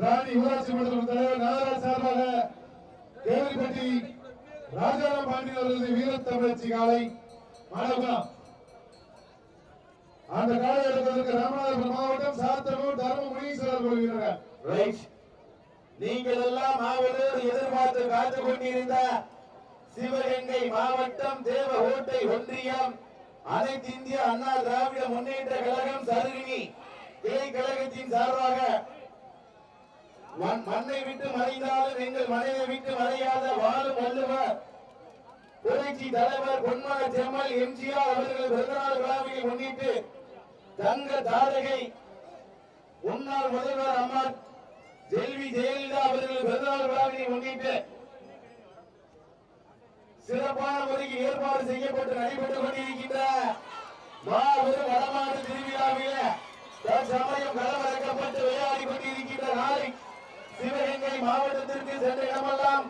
ராணி ஊராட்சி மன்ற தலைவர் நாகராஜ் சார்பாக ராஜாராம் பாண்டியன் அவர்களது வீர தமிழச்சி காலை அந்த காலை எடுப்பதற்கு ராமநாதபுரம் மாவட்டம் சாத்தனூர் தர்மபுரி சிலர் கொள்கிறார்கள் நீங்கள் எல்லாம் ஆவலோடு எதிர்பார்த்து காத்துக் கொண்டிருந்த சிவகங்கை மாவட்டம் தேவகோட்டை ஒன்றியம் அனைத்து இந்திய அண்ணா திராவிட முன்னேற்ற கழகம் சருகினி. கிளை கழகத்தின் சார்பாக மண்ணை விட்டு மறைந்தாலும் எங்கள் மனதை விட்டு மறையாத வாழும் வள்ளுவர் புரட்சி தலைவர் பொன்மன செம்மல் எம்ஜிஆர் அவர்கள் பிறந்தநாள் விழாவை முன்னிட்டு தங்க தாரகை முன்னாள் முதல்வர் அம்மா செல்வி ஜெயலலிதா அவர்கள் பிறந்தநாள் விழாவினை முன்னிட்டு சிறப்பான முறையில் ஏற்பாடு செய்யப்பட்டு நடைபெற்றுக் கொண்டிருக்கின்ற மாபெரும் வடமாடு திருவிழாவில தற்சமயம் களமிறக்கப்பட்டு விளையாடி கொண்டிருக்கின்ற நாளை சிவகங்கை மாவட்டத்திற்கு சென்ற இடமெல்லாம்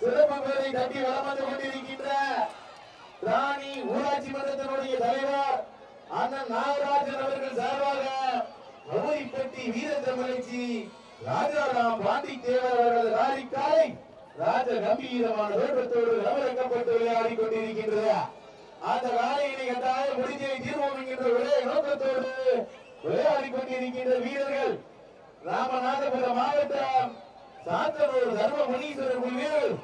சிறப்பு பேரை தட்டி வளம் வந்து கொண்டிருக்கின்ற ராணி ஊராட்சி மன்றத்தினுடைய தலைவர் அண்ணன் நாகராஜன் அவர்கள் சார்பாக கௌரிப்பட்டி வீரத்தமிழ்ச்சி ராஜாராம் பாண்டி தேவர் அவர்களது காலை ராஜ கம்பீரமான தோற்றத்தோடு நவரக்கப்பட்டு விளையாடி கொண்டிருக்கின்றது அந்த காலையினை கட்டாயம் முடிஞ்சை தீர்வோம் என்கின்ற விளைய நோக்கத்தோடு விளையாடி கொண்டிருக்கின்ற வீரர்கள் ராமநாதபுரம் மாவட்டம் சாத்தனூர் தர்ம முனீஸ்வரர் வீரர்கள்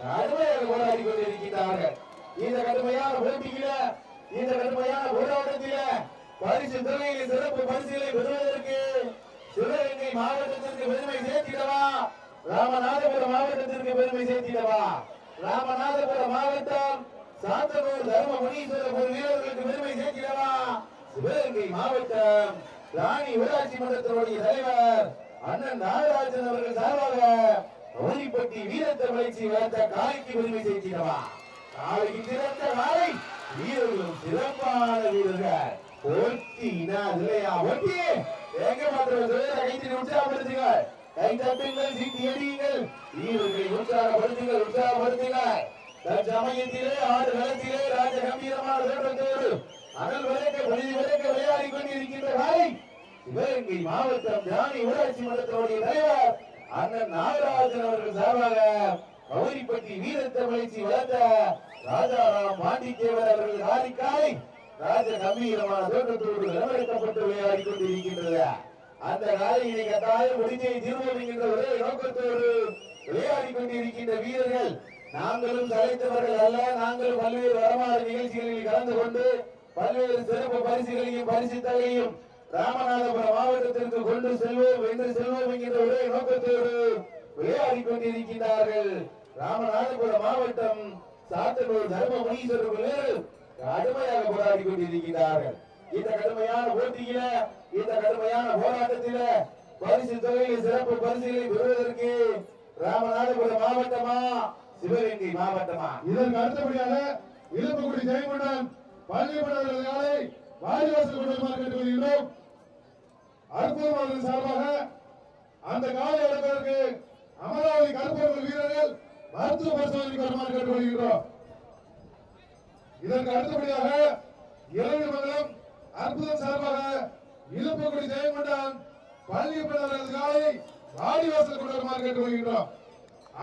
கடுமையாக போராடி கொண்டிருக்கிறார்கள் இந்த கடுமையான போட்டியில இந்த கடுமையான போராட்டத்தில பரிசு துறையில் சிறப்பு பரிசுகளை பெறுவதற்கு சிவகங்கை மாவட்டத்திற்கு பெருமை சேர்த்திடவா? ராமநாதபுரம் மாவட்டத்திற்கு பெருமை சேர்த்திடவா? ராமநாதபுரம் மாவட்டம் சாத்தனூர் தர்ம முனீஸ்வரர் வீரர்களுக்கு பெருமை சேர்த்திடவா? சிவகங்கை மாவட்டம் ராணி ஊராட்சி மன்றத்தினுடைய தலைவர் அண்ணன் நாகராஜன் அவர்கள் சார்பாக ஊரிப்பட்டி வீரத்தை வளர்ச்சி வளர்த்த காலைக்கு பெருமை சேர்த்திடவா காலைக்கு சிறந்த காலை வீரர்களும் சிறப்பான வீரர்கள். போட்டினா இல்லையா? போட்டி எங்க மாத்திரம் கைத்தி உற்சாகப்படுத்துங்க கை தட்டுங்கள் சீட்டி எறியுங்கள் வீரர்களை உற்சாகப்படுத்துங்கள் உற்சாகப்படுத்துங்கள். தற்சமயத்திலே ஆடு களத்திலே ராஜ கம்பீரமான தோற்றத்தோடு அனல் விளக்க பொழுது விளக்க விளையாடி கொண்டிருக்கின்ற நாளை சிவகங்கை மாவட்டம் ராணி ஊராட்சி மன்றத்தினுடைய தலைவர் அண்ணன் நாகராஜன் அவர்கள் சார்பாக கௌரிப்பட்டி வீரத்தமிழ்ச்சி வளர்த்த ராஜாராம் பாண்டித்தேவர் அவர்கள் ராணிக்காலை ராஜ கம்பீரமான தோற்றத்தோடு நிலவரக்கப்பட்டு விளையாடி கொண்டிருக்கின்றது. அந்த காலையினை கட்டாயம் முடிஞ்சை தீர்வோம் என்கின்ற ஒரே நோக்கத்தோடு விளையாடி கொண்டிருக்கின்ற வீரர்கள் நாங்களும் தலைத்தவர்கள் அல்ல. நாங்களும் பல்வேறு வரமாறு நிகழ்ச்சிகளில் கலந்து கொண்டு பல்வேறு சிறப்பு பரிசுகளையும் பரிசுத்தலையும் ராமநாதபுரம் மாவட்டத்திற்கு கொண்டு செல்வோம் வென்று செல்வோம் என்கின்ற ஒரே நோக்கத்தோடு விளையாடி கொண்டிருக்கின்றார்கள் ராமநாதபுரம் மாவட்டம் சாத்தனூர் தர்ம முனீஸ்வரர்கள் கடுமையாக போராடி கொண்டிருக்கிறார்கள் இந்த கடுமையான போட்டியில இந்த கடுமையான போராட்டத்தில பரிசு தொகையில் சிறப்பு பரிசுகளை பெறுவதற்கு ராமநாதபுரம் மாவட்டமா சிவகங்கை மாவட்டமா? இதற்கு அடுத்தபடியாக இழுப்புக்குடி ஜெயங்கொண்டன் பள்ளிப்படவர்கள் காலை வாரிவாசல் கொண்டதுமாறு கேட்டு வருகின்றோம். அற்புதம் சார்பாக அந்த காலை எடுப்பதற்கு அமராவதி கருப்பவர்கள் வீரர்கள் மருத்துவ பரிசோதனைக்கு வருமாறு கேட்டு வருகின்றோம். இதற்கு அடுத்தபடியாக இளநிமங்கலம் அற்புதம் சார்பாக இழுப்புக்குடி ஜெயங்கொண்டன் பள்ளிப்படவர்கள் காலை வாரிவாசல் கொண்டு வருமாறு கேட்டு வருகின்றோம்.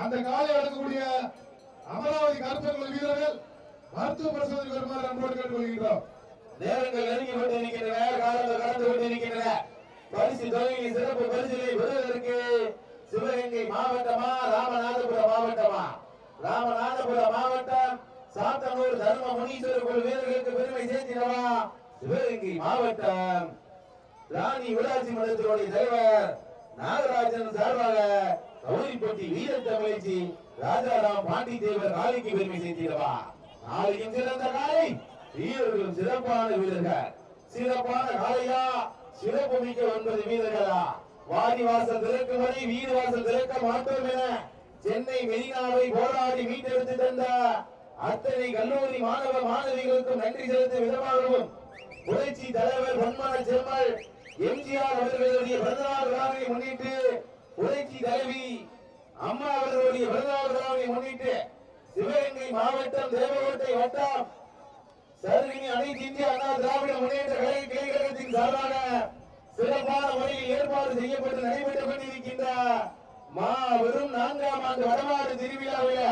அந்த காலை அடக்கக்கூடிய அமராவதி கருப்பர்கள் வீரர்கள் மருத்துவ பரிசோதனைக்கு வருமாறு அன்போடு கேட்டுக்கொள்கின்றோம். நேரங்கள் நெருங்கி கொண்டிருக்கின்றன காலங்கள் கடந்து கொண்டிருக்கின்றன. பரிசு தொழிலில் சிறப்பு பரிசுகளை பெறுவதற்கு சிவகங்கை மாவட்டமா ராமநாதபுரம் மாவட்டமா? ராமநாதபுரம் மாவட்டம் சாத்தனூர் தர்ம முனீஸ்வரர் குழு வீரர்களுக்கு பெருமை சேர்த்தினவா சிவகங்கை மாவட்டம். ராணி ஊராட்சி மன்றத்தினுடைய தலைவர் நாகராஜன் சார்பாக கௌரிப்பட்டி வீரத்தமிழ்ச்சி ராஜாராம் பாண்டி தேவர் நாளைக்கு பெருமை சேர்த்திடவா? நாளைக்கும் சிறந்த காலை வீரர்களும் சிறப்பான வீரர்கள். சிறப்பான காலையா சிறப்பு மிக்க ஒன்பது வீரர்களா? வாடி வாசல் திறக்கும் வரை வீடு வாசல் திறக்க மாட்டோம் என சென்னை மெரினாவை போராடி மீட்டெடுத்து தந்த அத்தனை கல்லூரி மாணவ மாணவிகளுக்கும் நன்றி செலுத்தும் விதமாகவும் புரட்சி தலைவர் பொன்மன செம்மல் எம்ஜிஆர் அவர்களுடைய பிறந்தநாள் விழாவை முன்னிட்டு புரட்சி தலைவி அம்மா அவர்களுடைய பிறந்தநாள் விழாவை முன்னிட்டு சிவகங்கை மாவட்டம் தேவகோட்டை வட்டம். சருவினி அனைத்து இந்திய அண்ணா திராவிட முன்னேற்ற கலை கிளை சார்பாக சிறப்பான முறையில் ஏற்பாடு செய்யப்பட்டு நடைபெற்றுக் கொண்டிருக்கின்ற மாபெரும் நான்காம் ஆண்டு வடமாறு திருவிழாவில்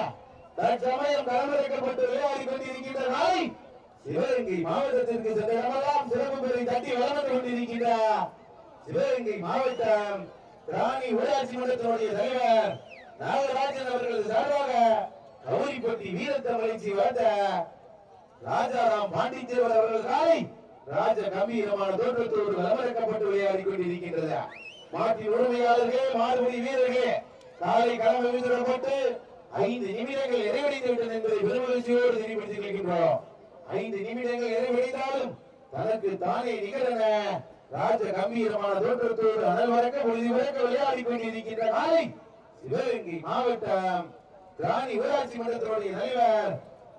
தற்சமயம் களமிறக்கப்பட்டு விளையாடி கொண்டிருக்கின்ற நாளை சிவகங்கை மாவட்டத்திற்கு சென்ற இடமெல்லாம் சிறப்பு பெறை தட்டி வளர்ந்து கொண்டிருக்கின்ற சிவகங்கை மாவட்டம் ராணி ஊராட்சி மன்றத்தினுடைய தலைவர் நாகராஜன் அவர்கள் சார்பாக கௌரிப்பட்டி வீரத்தை வளைச்சி வாட்ட ராஜாராம் பாண்டித்தேவர் அவர்கள் காலை ராஜ கம்பீரமான தோற்றத்தோடு களமிறக்கப்பட்டு விளையாடி கொண்டிருக்கின்றது மாட்டின் உரிமையாளர்களே மாறுபடி வீரர்களே காலை களம் விதிக்கப்பட்டு ஐந்து நிமிடங்கள் நிறைவடைந்து விட்டது என்பதை பெருமகிழ்ச்சியோடு தெரியப்படுத்திக் கொள்கின்றோம். ஐந்து நிமிடங்கள் நிறைவடைந்தாலும் தனக்கு தானே நிகழன ராஜ கம்பீரமான தோற்றத்தோடு அனல் வறக்க பொழுது வறக்க விளையாடி கொண்டிருக்கின்ற காலை சிவகங்கை மாவட்டம் ராணி ஊராட்சி மன்றத்தினுடைய தலைவர்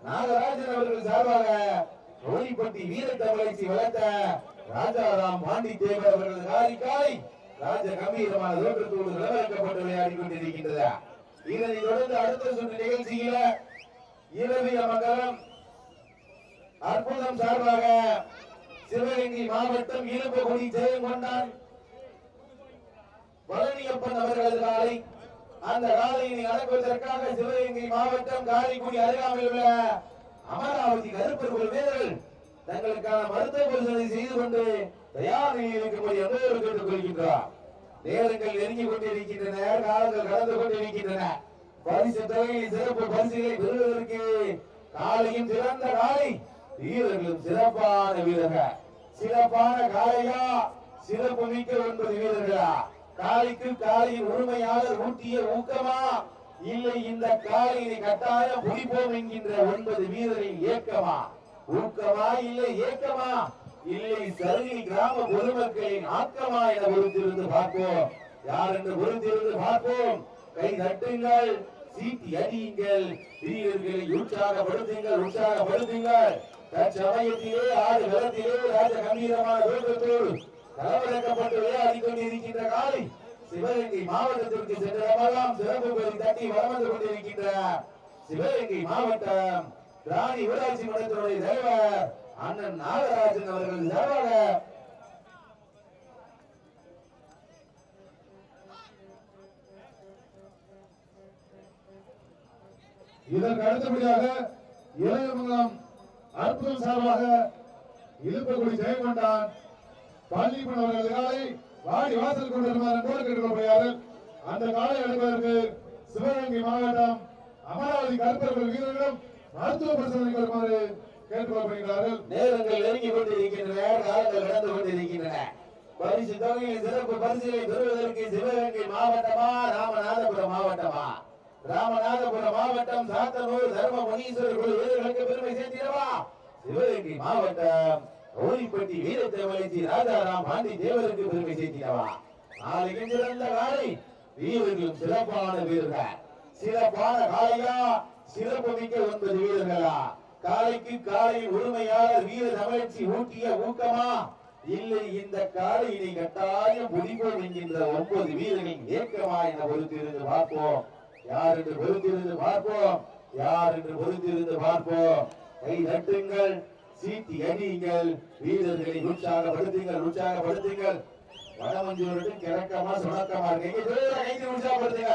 நாகராஜன் அவர்கள் சார்பாக கோழிப்பட்டி வீர தமிழச்சி வளர்த்த ராஜாராம் பாண்டி தேவர் அவர்களது காரி காலை ராஜ கம்பீரமான தோற்றத்தோடு நிலவரக்கப்பட்டு விளையாடி கொண்டிருக்கின்றது இதனை தொடர்ந்து அடுத்த சுற்று நிகழ்ச்சியில இரவிய மங்கலம் அற்புதம் சார்பாக சிவகங்கை மாவட்டம் இழுப்பகுடி ஜெயங்கொண்டான் பழனியப்பன் அவர்களது காலை அந்த காலையினை அடக்குவதற்காக சிவகங்கை மாவட்டம் காரைக்குடி அருகாமையில் உள்ள அமராவதி கருப்பர்கள் வீரர்கள் தங்களுக்கான மருத்துவ பரிசோதனை செய்து கொண்டு தயார் நிலையில் இருக்கும்படி அனைவரும் கேட்டுக் கொள்கின்றார் நேரங்கள் நெருங்கிக் கொண்டிருக்கின்றன காலங்கள் கடந்து கொண்டிருக்கின்றன. பரிசு தொகையில் சிறப்பு பரிசுகளை பெறுவதற்கு காலையும் சிறந்த காலை வீரர்களும் சிறப்பான வீரர்கள். சிறப்பான காலையா? சிறப்பு மிக்க ஒன்பது வீரர்களா? காளிக்கு காளியின் உரிமையாளர் ஊட்டிய ஊக்கமா? இல்லை இந்த காளையை கட்டாயம் முடிப்போம் என்கின்ற ஒன்பது வீரரின் ஏக்கமா? ஊக்கமா இல்லை ஏக்கமா? இல்லை சருகி கிராம பொதுமக்களின் ஆக்கமா என பொறுத்திருந்து பார்ப்போம். யார் என்று பொறுத்திருந்து பார்ப்போம். கை தட்டுங்கள் சீட்டி அடியுங்கள். வீரர்களை உற்சாகப்படுத்துங்கள் உற்சாகப்படுத்துங்கள். தற்சமயத்திலே ஆறு விதத்திலே ராஜ கம்பீரமான தோற்றத்தோடு களமிறக்கப்பட்டு விளையாடி கொண்டிருக்கின்ற காலை சிவகங்கை மாவட்டத்திற்கு சென்றதெல்லாம் சிறப்பு பெறி தட்டி வளம் வந்து கொண்டிருக்கின்ற சிவகங்கை மாவட்டம் ராணி ஊராட்சி மன்றத்தினுடைய தலைவர் அண்ணன் நாகராஜன் அவர்கள் சார்பாக இதற்கு அடுத்தபடியாக இளையமங்கலம் அற்புதம் சார்பாக இழுப்பக்குடி ஜெயங்கொண்டான் பள்ளிப்பன் அவர்களது காலை வாடி வாசல் கொண்டிருந்தார் என்போடு கேட்டுக்கொள்கிறார்கள் அந்த காலை எடுப்பதற்கு சிவகங்கை மாவட்டம் அமராவதி கருத்தர்கள் வீரர்களும் மருத்துவ பரிசோதனை வருமாறு கேட்டுக்கொள்ளப்படுகிறார்கள் நேரங்கள் நெருங்கி கொண்டிருக்கின்றன காலங்கள் நடந்து கொண்டிருக்கின்றன. பரிசு தொகையில் சிறப்பு பரிசுகளை பெறுவதற்கு சிவகங்கை மாவட்டமா ராமநாதபுரம் மாவட்டமா? ராமநாதபுரம் மாவட்டம் சாத்தனூர் தர்ம முனீஸ்வரர் குழு வீரர்களுக்கு பெருமை சேர்த்திடவா? சிவகங்கை மாவட்டம் கோரிப்பட்டி வீரத்தேவலைச்சி ராஜாராம் பாண்டி தேவருக்கு பெருமை சேர்த்திடவா நாளைக்கு சிறந்த காலை. வீரர்களும் சிறப்பான வீரர்கள். சிறப்பான காலையா? சிறப்பு மிக்க ஒன்பது வீரர்களா? காளைக்கு காளையின் உரிமையாளர் வீர தமிழ்ச்சி ஊட்டிய ஊக்கமா? இல்லை இந்த காளையினை கட்டாயம் பிடிப்போம் என்கின்ற ஒன்பது வீரர்களின் ஏக்கமா என பொறுத்திருந்து பார்ப்போம். யார் என்று பொறுத்திருந்து பார்ப்போம். யார் என்று பொறுத்திருந்து பார்ப்போம். கை தட்டுங்கள். சீட்டி அடியுங்கள் வீரர்களை உற்சாகப்படுத்துங்கள் உற்சாகப்படுத்துங்கள். வடமஞ்சூருக்கு கிழக்கமா சுணக்கமா இருக்கு. ஜோர கைதி உற்சாகப்படுத்துங்க.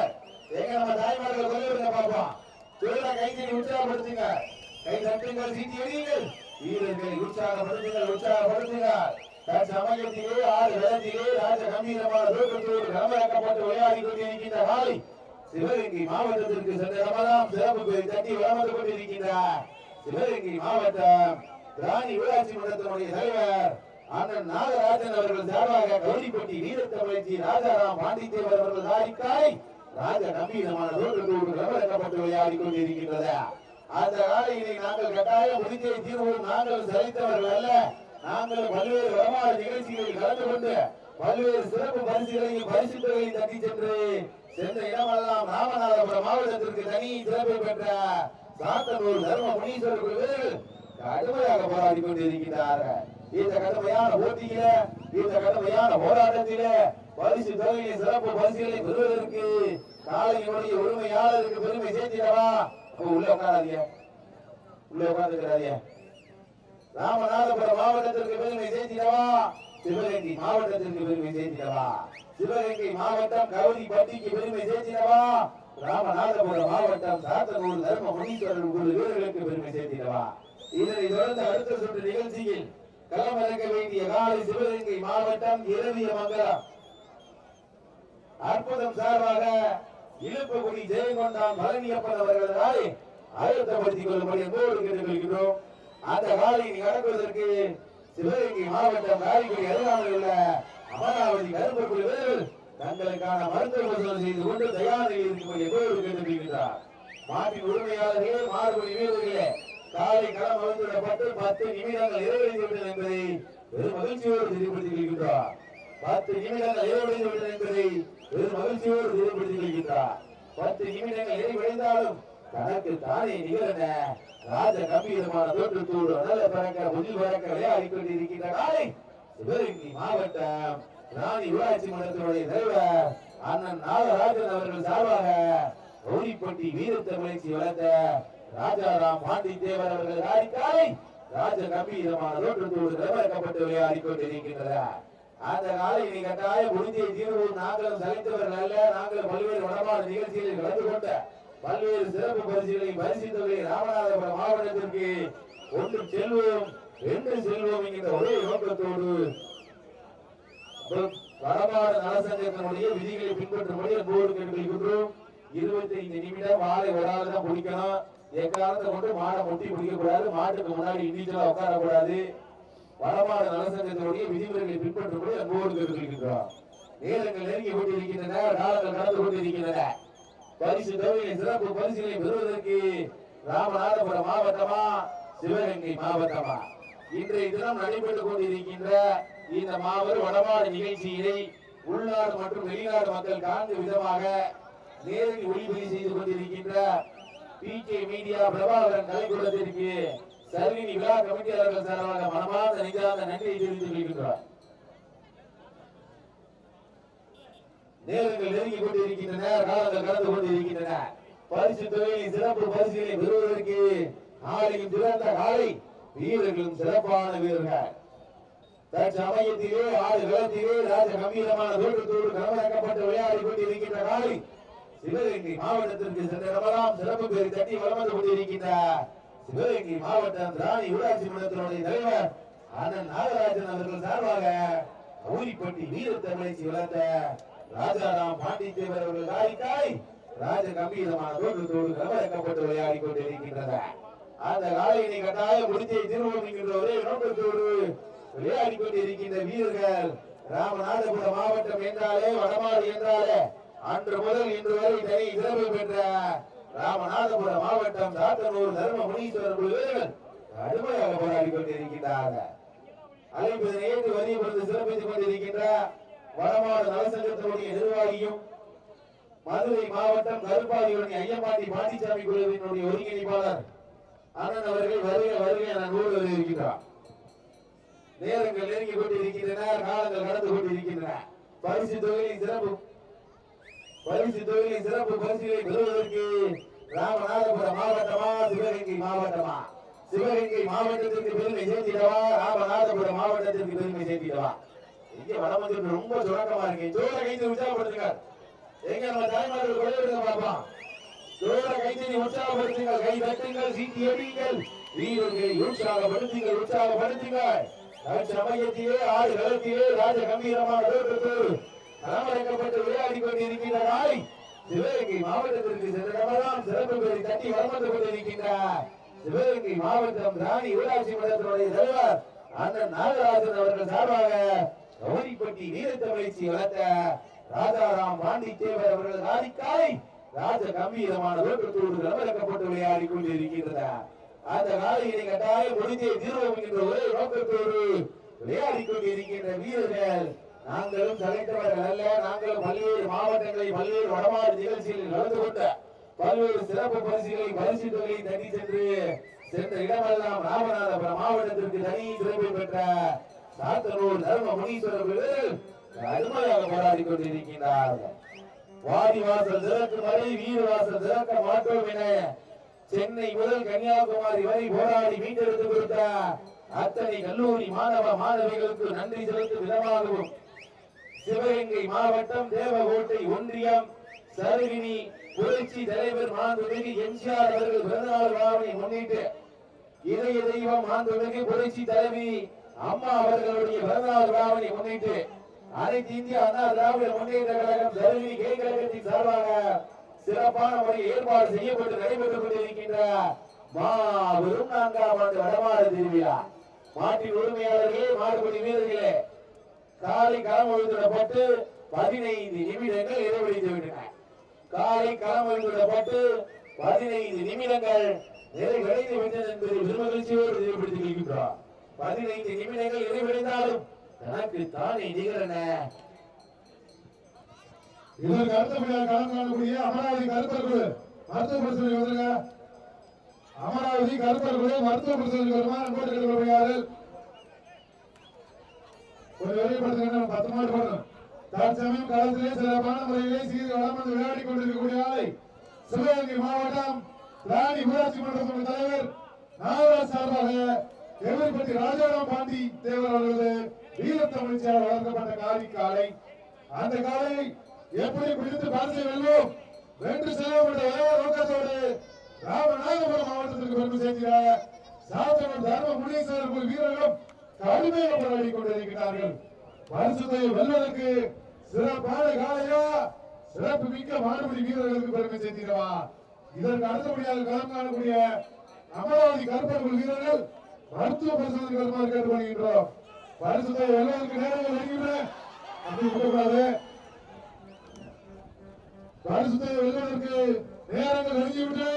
எங்க நம்ம தாய்மார்கள் கொல்லுங்க பாப்போம் ஜோர கைதி உற்சாகப்படுத்துங்க. கை தட்டுங்கள் சீட்டி அடியுங்கள் வீரர்களை உற்சாகப்படுத்துங்கள் உற்சாகப்படுத்துங்க. தற்சமயத்திலே ஆறு இடத்திலே ராஜ கம்பீரமான தூக்கத்தோடு களமிறக்கப்பட்டு விளையாடி கொண்டிருக்கின்ற காலை சிவகங்கை மாவட்டத்திற்கு சென்ற இடமெல்லாம் சிறப்பு பெயர் தட்டி வளர்ந்து கொண்டிருக்கின்றார். சிவகங்கை மாவட்டம் ராணி ஊராட்சி மன்றத்தினுடைய தலைவர் அண்ணன் நாகராஜன் அவர்கள் சார்பாக கௌரிப்பட்டி வீரத்தமிழ்ச்சி ராஜாராம் பாண்டித்தேவர் அவர்கள் தாரிக்காய் ராஜ நம்பீனமான தோற்றத்தோடு விளையாடி கொண்டிருக்கின்றது அந்த காலையிலே நாங்கள் கட்டாயம் முடித்தே தீர்வோம் நாங்கள் செலுத்தவர்கள் அல்ல. நாங்கள் பல்வேறு வடமாறு நிகழ்ச்சிகளில் கலந்து கொண்டு பல்வேறு சிறப்பு பரிசுகளையும் பரிசு தொகையை தட்டி சென்று சென்ற இடமெல்லாம் ராமநாதபுரம் மாவட்டத்திற்கு தனி சிறப்பை பெற்ற சாத்தனூர் தர்ம முனீஸ்வரர் கோவில் கடுமையாக போராடி கொண்டிருக்கிறார்கள் இந்த கடுமையான போட்டியில இந்த கடுமையான போராட்டத்தில பரிசு தொகையை சிறப்பு பரிசுகளை பெறுவதற்கு காலையினுடைய உரிமையாளருக்கு பெருமை சேர்த்திடவா? உள்ள உட்காராதீங்க. உள்ள உட்கார்ந்துக்கிறாதீங்க. ராமநாதபுரம் மாவட்டத்திற்கு பெருமை சேர்த்திடவா? சிவகங்கை மாவட்டத்திற்கு பெருமை சேர்த்திடவா? சிவகங்கை மாவட்டம் கவுதிப்பட்டிக்கு பெருமை சேர்த்திடவா? ராமநாதபுரம் மாவட்டம் சாத்தனூர் தர்ம முனீஸ்வரன் குழு வீரர்களுக்கு பெருமை சேர்த்திடவா? இதனை தொடர்ந்து அடுத்த சுற்று நிகழ்ச்சியில் களமிறக்க வேண்டிய காலை சிவகங்கை மாவட்டம் இரவிய மங்கலம். அற்புதம் சார்பாக இழுப்புக்குடி ஜெயங்கொண்டாம் பழனியப்பன் அவர்களால் ஆயத்தப்படுத்திக் கொள்ளும்படி அன்போடு கேட்டுக்கொள்கிறோம் அந்த காலையை கடக்குவதற்கு சிவகங்கை மாவட்டம் காரைக்குடி அருகாமையில் உள்ள அமராவதி கரும்புக்குடி வீரர்கள் தங்களுக்கான மருத்துவ பரிசோதனை செய்து கொண்டு தயார் நிலையில் இருக்கும்படி அன்போடு கேட்டுக்கொள்கிறார் மாட்டின் உரிமையாளர்களே மாறுபடி வீரர்களே காலை களம் அமைந்துவிடப்பட்டு பத்து நிமிடங்கள் நிறைவடைந்து விட்டது என்பதை பெரும் மகிழ்ச்சியோடு தெரியப்படுத்திக் கொள்கின்றார். பத்து நிமிடங்கள் நிறைவடைந்து விட்டது என்பதை பெரும் மகிழ்ச்சியோடு தெரியப்படுத்திக் கொள்கின்றார். பத்து நிமிடங்கள் நிறைவடைந்தாலும் தனக்கு தானே நிகழன ராஜ கம்பீரமான தோற்றத்தோடு நல்ல பறக்க முதல் பறக்க விளையாடி கொண்டிருக்கின்ற நாளை சிவகங்கை மாவட்டம் ராணி ஊராட்சி மன்றத்தினுடைய தலைவர் அண்ணன் நாகராஜன் அவர்கள் சார்பாக கௌரிப்பட்டி முயற்சி வளர்த்த ராஜாராம் பாண்டி தேவர் அவர்கள் காலை ராஜ கம்பீரமான தோற்றத்தோடு நிலவரக்கப்பட்டு விளையாடி கொண்டிருக்கின்றனர் அந்த காலையை கட்டாய முடிஞ்சை தீர்வோம் நாங்களும் சலித்தவர்கள் அல்ல. நாங்களும் பல்வேறு வடமாடு நிகழ்ச்சிகளில் கலந்து கொண்ட பல்வேறு சிறப்பு பரிசுகளை பரிசித்தவர்களை ராமநாதபுரம் மாவட்டத்திற்கு ஒன்று செல்வோம். ரெண்டு செல்வோம் என்கிற ஒரே நோக்கத்தோடு வடமாடு நலசங்கத்தினுடைய விதிகளை பின்பற்றும்படி கோடு கேட்டுக் கொள்கின்றோம் இருபத்தி ஐந்து நிமிடம் மாலை ஒரு ஆள் தான் பிடிக்கணும் எக்காலத்தை கொண்டு மாடை முட்டி பிடிக்க கூடாது மாட்டுக்கு முன்னாடி இண்டிவிஜுவலா உட்காரக்கூடாது. வடமாடு நலசங்கத்தினுடைய விதிமுறைகளை பின்பற்றக்கூடிய அன்போடு கேட்டுக்கொள்கின்றோம் நேரங்கள் நெருங்கி கொண்டிருக்கின்றன காலங்கள் நடந்து கொண்டிருக்கின்றன. பரிசு தொகையை சிறப்பு பரிசுகளை பெறுவதற்கு ராமநாதபுரம் மாவட்டமா சிவகங்கை மாவட்டமா? இன்றைய தினம் நடைபெற்றுக் கொண்டிருக்கின்ற இந்த மாபெரும் வடமாடு நிகழ்ச்சியினை உள்நாடு மற்றும் வெளிநாடு மக்கள் காண்கும் விதமாக நேரில் ஒளிபதிவு செய்து கொண்டிருக்கின்ற பி மீடியா பிரபாகரன் கலைக்கூடத்திற்கு சர்வீனி விழா கமிட்டியாளர்கள் சார்பாக மனமார்ந்த நெஞ்சார்ந்த நன்றியை தெரிவித்துக் கொள்கின்றார் நேரங்கள் நெருங்கிக் கொண்டிருக்கின்றன காலங்கள் கடந்து கொண்டிருக்கின்றன. பரிசு தொகையை சிறப்பு பரிசுகளை பெறுவதற்கு நாளையும் சிறந்த காலை வீரர்களும் சிறப்பான வீரர்கள். தற்சமயத்திலே ஆறு களத்திலே ராஜ கம்பீரமான தோற்றத்தோடு களமிறக்கப்பட்டு விளையாடி கொண்டிருக்கின்ற காலை சிவகங்கை மாவட்டத்திற்கு சென்றவரெல்லாம் சிறப்பு பேர் தட்டி வளர்ந்து கொண்டிருக்கின்ற சிவகங்கை மாவட்டம் ராணி ஊராட்சி மன்றத்தினுடைய தலைவர் அண்ணன் நாகராஜன் அவர்கள் சார்பாக ஊரிப்பட்டி வீரத்தமிழ்ச்சி வளர்ந்த ராஜாராம் பாண்டித்தேவர் அவர்கள் காரிக்காய் ராஜ கம்பீரமான தோற்றத்தோடு களமிறக்கப்பட்டு விளையாடி கொண்டிருக்கின்றனர் அந்த காலையினை கட்டாய முடிச்சை திருவோம் என்கின்ற ஒரே நோக்கத்தோடு விளையாடி கொண்டிருக்கின்ற வீரர்கள் ராமநாதபுரம் மாவட்டம் என்றாலே வடமாறு என்றாலே அன்று முதல் இன்று வரை தனி சிறப்பு பெற்ற ராமநாதபுரம் மாவட்டம் சாத்தனூர் தர்ம முனீஸ்வரர் குழுவினர் கடுமையாக போராடி கொண்டிருக்கின்றார்கள் அழைப்பதனை ஏற்று வரியப்படுத்தி சிறப்பித்துக் கொண்டிருக்கின்ற வடமாடு நலசங்கத்தினுடைய நிர்வாகியும் மதுரை மாவட்டம் கருப்பாதியுடைய ஐயம்பாட்டி பாண்டிச்சாமி குழுவினுடைய ஒருங்கிணைப்பாளர் அண்ணன் அவர்கள் வருகை வருகை என நூறு வருகிறார் நேரங்கள் நெருங்கிக் கொண்டிருக்கின்றன காலங்கள் கடந்து கொண்டிருக்கின்றன. பரிசு தொகையை சிறப்பு பரிசு தொகையை சிறப்பு பரிசுகளை பெறுவதற்கு ராமநாதபுரம் மாவட்டமா சிவகங்கை மாவட்டமா? சிவகங்கை மாவட்டத்திற்கு பெருமை சேர்த்திடவா? ராமநாதபுரம் மாவட்டத்திற்கு பெருமை சேர்த்திடவா? இங்க வடமஞ்சள் ரொம்ப சுரக்கமா இருக்கு. ஜோர கைது உற்சாகப்படுத்துங்க எங்க நம்ம தலைமார்கள் கொள்ளையிடுங்க பார்ப்போம் ஜோர கைத்தறி உற்சாகப்படுத்துங்கள். கை தட்டுங்கள் சீட்டி அடியுங்கள். வீரர்களை உற்சாகப்படுத்துங்கள் உற்சாகப்படுத்துங்கள். சமயத்திலே ஆறு களத்திலே ராஜ கம்பீரமான களமிறக்கப்பட்டு விளையாடி கொண்டிருக்கின்ற நாய் சிவகங்கை மாவட்டத்திற்கு சென்றவரெல்லாம் சிறப்பு பேரை தட்டி வரமந்து கொண்டிருக்கின்றார். சிவகங்கை மாவட்டம் ராணி ஊராட்சி மன்றத்தினுடைய தலைவர் அண்ணன் நாகராஜன் அவர்கள் சார்பாக கௌரிப்பட்டி வீரத்தமிழ்ச்சி வளர்த்த ராஜாராம் பாண்டித்தேவர் அவர்கள் நாடிக்காலை ராஜ கம்பீரமான தோற்றத்தோடு களமிறக்கப்பட்டு விளையாடி கொண்டிருக்கின்றனர். அந்த காலையினை கட்டாயம் முடிந்தே தீர்வோம் என்ற ஒரே நோக்கத்தோடு விளையாடி கொண்டிருக்கின்ற வீரர்கள் நாங்களும் கலெக்டர்கள் அல்ல நாங்களும் பல்வேறு மாவட்டங்களை பல்வேறு வடமாறு நிகழ்ச்சிகளில் நடந்து கொண்ட பல்வேறு சிறப்பு பரிசுகளை பரிசு தொகையை தட்டி சென்று சென்ற இடமெல்லாம் ராமநாதபுரம் மாவட்டத்திற்கு தனி சிறப்பு பெற்ற சாத்தனூர் தர்ம முனீஸ்வரர்கள் அருமையாக போராடி கொண்டிருக்கின்றார்கள். வாடி வாசல் திறக்கும் வரை வீர வாசல் திறக்க மாட்டோம் என சென்னை முதல் கன்னியாகுமரி வரை போராடி மீட்டெடுத்து கொடுத்த அத்தனை கல்லூரி மாணவ மாணவிகளுக்கு நன்றி செலுத்தும் விதமாகவும் சிவகங்கை மாவட்டம் தேவகோட்டை ஒன்றியம். சருகினி புரட்சி தலைவர் மாண்புமிகு எம்ஜிஆர் அவர்கள் பிறந்தநாள் விழாவை முன்னிட்டு இதய தெய்வம் மாண்புமிகு புரட்சி தலைவி அம்மா அவர்களுடைய பிறந்தநாள் விழாவை முன்னிட்டு அனைத்து இந்திய அண்ணா திராவிட முன்னேற்ற கழகம் கே கழகத்தின் சார்பாக சிறப்பான முறையில் ஏற்பாடு செய்யப்பட்டு நடைபெற்றுக் கொண்டிருக்கின்ற மாபெரும் நான்காம் ஆண்டு வடமாறு திருவிழா. மாட்டின் உரிமையாளர்களே மாடுபடி வீரர்களே காலை களம் ஒழுங்கிடப்பட்டு பதினைந்து நிமிடங்கள் நிறைவடைந்து விட்டன. காலை களம் ஒழுங்கிடப்பட்டு பதினைந்து நிமிடங்கள் நிறைவடைந்து விட்டது என்பதை பெருமகிழ்ச்சியோடு தெரியப்படுத்திக் கொள்கின்றோம். பதினைந்து நிமிடங்கள் நிறைவடைந்தாலும் தனக்கு தானே நிகழன. இதற்கு அடுத்த அடுத்தபடியாக களம் காணக்கூடிய அமராவதி கருப்பர் குழு. மருத்துவ பிரச்சனை வந்துருங்க. அமராவதி கருப்பர் குழு மருத்துவ பிரச்சனை வருமா? நண்பர்கள் கட்டுப்படுகிறார்கள் ஒரு வெளிப்படுத்துகின்ற பத்து மாடு போடணும். தற்சமயம் களத்திலே சிறப்பான முறையிலே சீர் வளம் வந்து விளையாடி கொண்டிருக்கக்கூடிய ஆளை சிவகங்கை மாவட்டம் ராணி ஊராட்சி மன்றத்தின் தலைவர் நாகராஜ் சார்பாக எவரிப்பட்டி ராஜாராம் பாண்டி தேவர் அவர்களது வீரத்தமிழ்ச்சியால் வளர்க்கப்பட்ட காரி காலை அந்த காலை எப்படி பிடித்து பரிசை வெல்வோம்? வென்று செல்வோம் என்ற ஒரே ஒரு நோக்கத்தோடு ராமநாதபுரம் மாவட்டத்திற்கு பெருமை சேர்க்கிறார் சாத்தனூர் தர்ம முனீஸ்வரர் கோயில் வீரர்களும் கடுமையாக போராடி கொண்டிருக்கிறார்கள். பரிசுத்தை வெல்வதற்கு சிறப்பான காலையா சிறப்பு மிக்க வானொலி வீரர்களுக்கு பெருமை செய்திருவா இதற்கு அடுத்தபடியாக களம் காணக்கூடிய அமராவதி கருப்பர்கள் வீரர்கள் மருத்துவ பரிசோதனை கருமாறு கேட்டு வருகின்றோம் பரிசுத்தை வெல்வதற்கு நேரங்கள் வருகின்றன. அப்படி விடக்கூடாது பரிசுத்தை வெல்வதற்கு நேரங்கள் நெருங்கிவிட்டன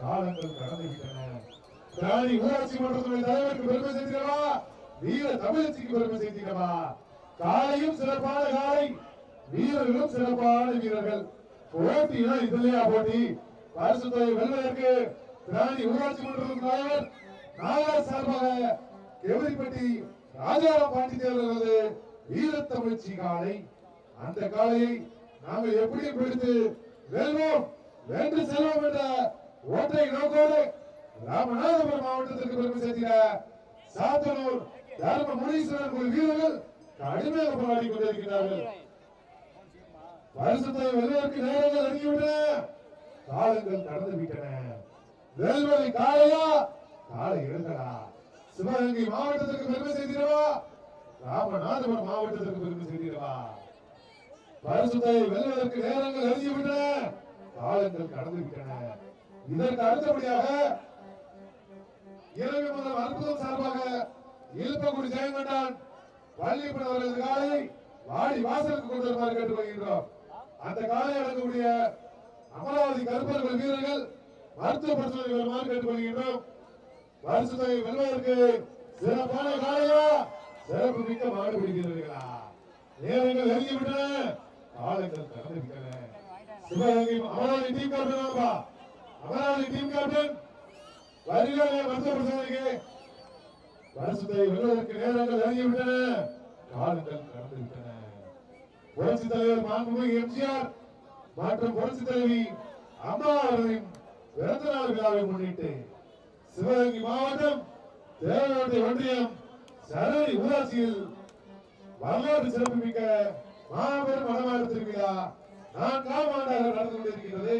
காலங்கள் கடந்து விட்டன. ராணி ஊராட்சி மன்றத்துடைய தலைவருக்கு பெருமை சேர்க்கிறவா வீர தமிழச்சிக்கு பெருமை சேர்க்கிறவா காலையும் சிறப்பான காலை வீரர்களும் சிறப்பான வீரர்கள். போட்டினா இதுலயா போட்டி? பரிசுத்தை வெல்வதற்கு பிராணி ஊராட்சி மன்றத்தின் தலைவர் நாகராஜ் சார்பாக கெவரிப்பட்டி ராஜாராம் பாண்டி தேவர்களது வீரத்தமிழ்ச்சி காலை அந்த காலையை நாங்கள் எப்படி பிடித்து வெல்வோம். வென்று செல்வோம் என்ற ஒற்றை நோக்கோடு ராமநாதபுரம் மாவட்டத்திற்கு பெருமை சேர்த்திட சாத்தனூர் தர்ம முனீஸ்வரன் கோயில் வீரர்கள் கடுமையாக போராடி கொண்டிருக்கிறார்கள். பரிசுத்தை வெல்வதற்கு நேரங்கள் நெருங்கிவிட்டன காலங்கள் கடந்து விட்டன. வேல்வழி காலையா? காலை எழுந்தடா சிவகங்கை மாவட்டத்திற்கு பெருமை செய்திடவா ராமநாதபுரம் மாவட்டத்திற்கு பெருமை செய்திடவா பரிசுத்தை வெல்வதற்கு நேரங்கள் நெருங்கிவிட்டன காலங்கள் கடந்து விட்டன. இதற்கு அடுத்தபடியாக இரவு முதல் அற்புதம் சார்பாக இழுப்பக்குடி ஜெயங்கொண்டான் பள்ளிப்பட அவர்களது காலை வாடி வாசலுக்கு கொண்டு வருமாறு கேட்டுக்கொள்கின்றோம். அந்த காலை அடங்கக்கூடிய அமராவதி கருப்பர்கள் வீரர்கள் மருத்துவ பரிசோதனை வருமாறு கேட்டுக்கொள்கின்றோம். வருஷத்தை வெல்வதற்கு சிறப்பான காலையா சிறப்பு மிக்க மாடு பிடிக்கிறீர்களா? நேரங்கள் நெருங்கிவிட்டன. காலங்கள் கடந்து விட்டன. Sivaganga Amaravathi team captain Amaravathi team captain வருகிற மருத்துவ பரிசோதனைக்கு வருஷத்தை வெல்வதற்கு நேரங்கள் நெருங்கிவிட்டன காலங்கள் கடந்துவிட்டன. புரட்சி தலைவர் மாண்புமிகு எம்ஜிஆர் மற்றும் புரட்சி தலைவி அம்மா அவர்களின் பிறந்த நாள் விழாவை முன்னிட்டு சிவகங்கை மாவட்டம் தேவகோட்டை ஒன்றியம் சரணி ஊராட்சியில் வரலாற்று சிறப்புமிக்க மாபெரும் வடமாடு திருவிழா நான்காம் ஆண்டாக நடந்து கொண்டிருக்கிறது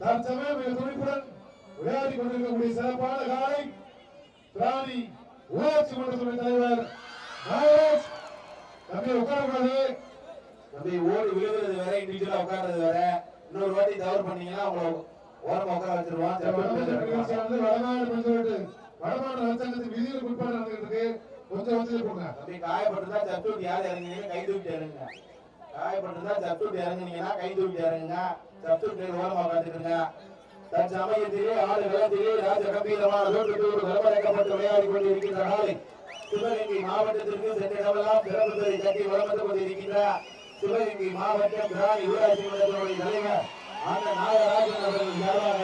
தற்சமயம் மிக துணிப்புடன் விளையாடி கொண்டிருக்கக்கூடிய சிறப்பான காலை பிராணி ஊராட்சி மன்றத்துடைய தலைவர் நாகராஜ். தம்பி உட்காரக்கூடாது. தம்பி ஓடி விழுகிறது வேற இண்டிவிஜுவலா உட்கார்றது வேற. இன்னொரு வாட்டி தவறு பண்ணீங்கன்னா உங்களை ஓரமா உட்கார வச்சிருவான். வடநாடு பஞ்சாயத்து வடமாடு அரசாங்கத்தின் விதிகளுக்கு உட்பட நடந்துகிட்டு இருக்கு. கொஞ்சம் வந்து போங்க. தம்பி காயப்பட்டிருந்தா சப்ஸ்டியூட் யார் இறங்குனீங்க? கை தூக்கி இறங்குங்க. காயப்பட்டிருந்தா சப்ஸ்டியூட் இறங்குனீங்கன்னா கை தூக்கி இறங்குங்க. சப்ஸ்டியூட் ஓரமா உட்காந்துருங்க தற்சமயத்திலே ஆறு களத்திலே ராஜ கம்பீரமான தோற்றத்தோடு வரவழைக்கப்பட்டு விளையாடி கொண்டிருக்கின்ற நாளை சிவகங்கை மாவட்டத்திற்கு சென்றிடமெல்லாம் சிறப்பு பெறை தட்டி வளம் வந்து கொண்டிருக்கின்ற சிவகங்கை மாவட்டம் பிராணி ஊராட்சி மன்றத்தினுடைய தலைவர் அந்த நாகராஜன் அவர்கள் சார்பாக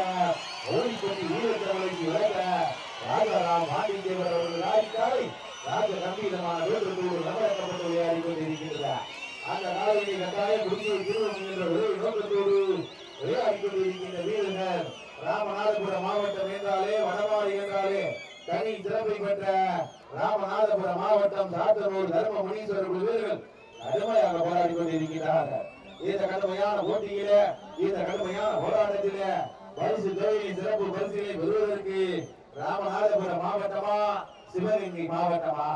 ஓடிக்கொண்டு வீரத்தவர்களுக்கு விளக்க ராஜாராம் பாண்டியதேவர் அவர்கள் ராஜிக்காலை ராஜ கம்பீரமான தோற்றத்தோடு வரவழைக்கப்பட்டு விளையாடி கொண்டிருக்கின்றார். அந்த நாளினை கட்டாயம் குடியை திருவம் என்ற ஒரே நோக்கத்தோடு விளையாடி கொண்டிருக்கின்ற வீரர்கள் ராமநாதபுரம் மாவட்டம் என்றாலே வடமாறு என்றாலே தனி சிறப்பை பெற்ற ராமநாதபுரம் மாவட்டம் சாத்தனூர் தர்ம முனீஸ்வரர் குழு வீரர்கள் கடுமையாக போராடி கொண்டிருக்கிறார்கள் இந்த கடுமையான போட்டியிலே இந்த கடுமையான போராட்டத்திலே பரிசு தொழிலின் சிறப்பு பரிசுகளை பெறுவதற்கு ராமநாதபுரம் மாவட்டமா சிவகங்கை மாவட்டமா.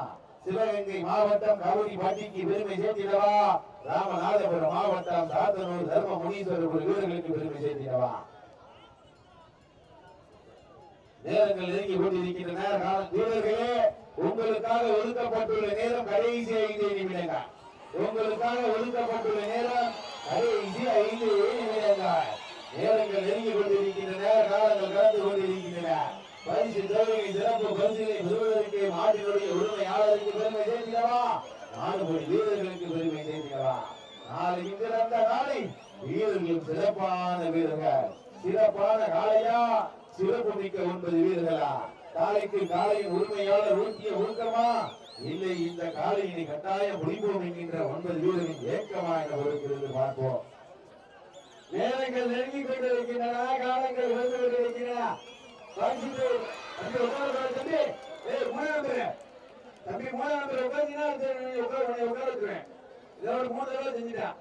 சிவகங்கை மாவட்டம் கவுரி கவுனிப்பட்டிக்கு பெருமை சேர்த்திடவா? ராமநாதபுரம் மாவட்டம் சாத்தனூர் தர்ம முனீஸ்வரர் குழு வீரர்களுக்கு பெருமை சேர்த்திடவா? நேரங்கள் நெருங்கி கொண்டிருக்கின்றன. வீரர்களே உங்களுக்காக ஒதுக்கப்பட்டுள்ள நேரம் கடைசி ஐந்து நிமிடங்கள். உங்களுக்காக ஒதுக்கப்பட்டுள்ள நேரம் கடைசி ஐந்து நிமிடங்கள். நேரங்கள் நெருங்கி கொண்டிருக்கின்றன. காலங்கள் கடந்து கொண்டிருக்கின்றன. பரிசு தொகையை சிறப்பு பரிசுகளை பெறுவதற்கு மாட்டினுடைய உரிமையாளருக்கு பெருமை சேர்க்கிறவா? நாலு கோடி வீரர்களுக்கு பெருமை சேர்க்கிறவா? நாளை இன்று நடந்த நாளை வீரர்களும் சிறப்பான வீரர்கள். சிறப்பான காளையா? சிறப்பு மிக்க ஒன்பது வீரர்களா? காலைக்கு காளையின் உரிமையாளர் ஊட்டிய ஒழுக்கமா இல்லை இந்த காளையினை கட்டாயம் முடிப்போம் என்கின்ற ஒன்பது வீரர்களின் ஏக்கமா என இருக்கிறது பார்ப்போம். நேரங்கள் நெருங்கி கொண்டிருக்கின்றன காலங்கள் வந்து கொண்டிருக்கின்றன. தம்பி உட்காரு தம்பி ஏய் மூணாம் பேரு தம்பி மூணாம் பேர் உட்காந்தீங்கன்னா உட்கார உன்னை உட்கார வச்சுருவேன் இதோட மூணு தடவை செஞ்சுட்டான்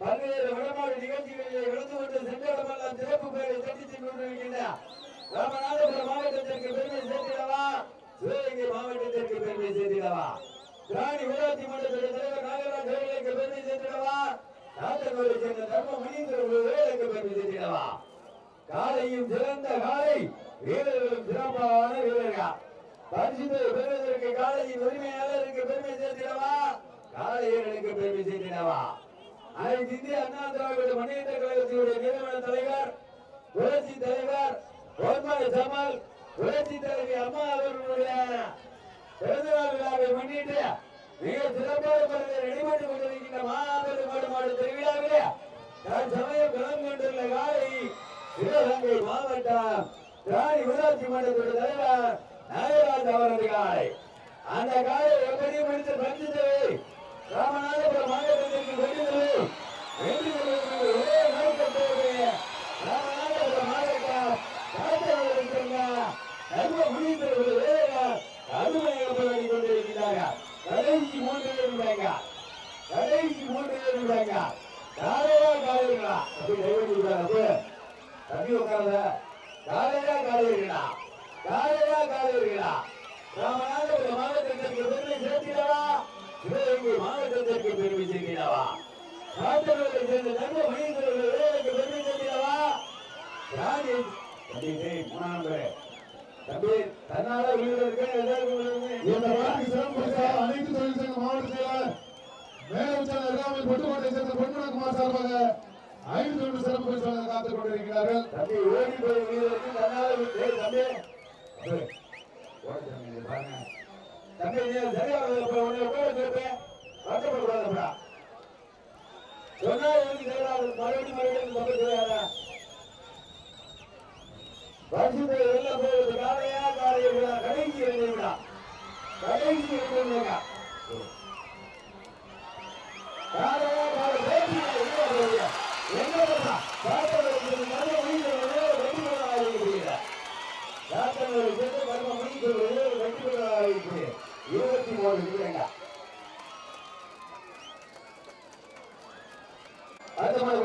பல்வேறு வடமாடு நிகழ்ச்சிகளில் கலந்து கொண்டு சென்றவரெல்லாம் சிறப்பு பெயரை தட்டிச் சென்று கொண்டிருக்கின்றார் ராமநாதபுரம் மாவட்டத்திற்கு பெருமை சேர்த்திடவா சிவகங்கை மாவட்டத்திற்கு பெருமை சேர்த்திடவா ராணி ஊராட்சி மன்றத்துடைய தலைவர் நாகராஜ் அவர்களுக்கு பெருமை சேர்த்திடவா நாத்தனூரை சேர்ந்த தர்ம மணிந்தவர்களுக்கு பெருமை சேர்த்திடவா காலையும் சிறந்த காலை வீரர்களும் சிறப்பான வீரர்கள். பரிசுத்தை பெறுவதற்கு காலையின் உரிமையாளருக்கு பெருமை சேர்த்திடவா? காலையர்களுக்கு பெருமை சேர்த்திடவா? அனைத்து இந்திய அண்ணா திராவிட முன்னேற்ற கழகத்தினுடைய நிறுவன தலைவர் புரட்சி தலைவர் ஒன்பது ஜமால் புரட்சி தலைவி அம்மா அவர்களுடைய பிறந்தநாள் விழாவை முன்னிட்டு மிக சிறப்பாக முறையில் நடைபெற்று கொண்டிருக்கின்ற மாபெரும் மாடு திருவிழாவிலே தன் சமயம் கலந்து கொண்டுள்ள காலை சிவகங்கை மாவட்டம் ராணி ஊராட்சி மன்றத்துடைய தலைவர் நாகராஜ் அவரது காலை அந்த காலை எப்படி முடித்து பறித்தது? ராமநாதபுரம் மாவட்டத்திற்கு வென்றது வெற்றி ஒரே நோக்கத்தோடு ராமநாதபுரம் மாவட்டம் காத்தவர்களுக்கு தர்ம முடிந்தவர்கள் வேலைகள் கடுமையாக போராடி கொண்டிருக்கிறார்கள் கடைசி மூன்று பேர் விடாங்க கடைசி மூன்று பேர் விடாங்க காலையா காலைகளா அப்படி டைவர்ட் விடுறாரு தம்பி உட்கார்ந்த காலையா காலைகளா காலையா காலைகளா ராமநாதபுரம் மாவட்டத்திற்கு பெருமை சேர்த்திடவா சிவகங்கை மாவட்டத்திற்கு பெருமை சேர்த்திடவா காத்தவர்களை சேர்ந்த தர்ம மனிதர்கள் வேலைக்கு பெருமை சேர்த்திடவா ராணி தம்பி டேய், மூணாம் பேரு. தம்பி தன்னால உயிருக்கு இந்த பாட்டிக்கு சிறப்பு பரிசாக அனைத்து தொழிற்சங்க மாவட்ட செயலர் மேலவுச்சான அருகாமையில் பொட்டுக்கோட்டை சேர்ந்த பொன்முனகுமார் சார்பாக ஐந்து தொண்டு சிறப்பு பரிசு வழங்க காத்துக் கொண்டிருக்கிறார்கள் தம்பி ஓடி போய் வீரருக்கு தன்னால தம்பி தம்பி, நீ சரியா உன்னை உட்கார வருத்தப்படக்கூடாதுப்பா சொன்னா எனக்கு மறுபடியும் மறுபடியும் தம்பி வருஷத்தை காலையா காலையை விடா கடைசி எழுதி கடைசி காலையா காலை பேசி எங்க போறா பார்த்தவர்களுக்கு நல்ல மனிதர் வெற்றி பெறலாம் இருக்கிறார் பார்த்தவர்களுக்கு கர்ம மனிதர் வெற்றி பெறலாம் இருக்கிறார் இருபத்தி மூணு நிமிடங்க அடுத்த மாதிரி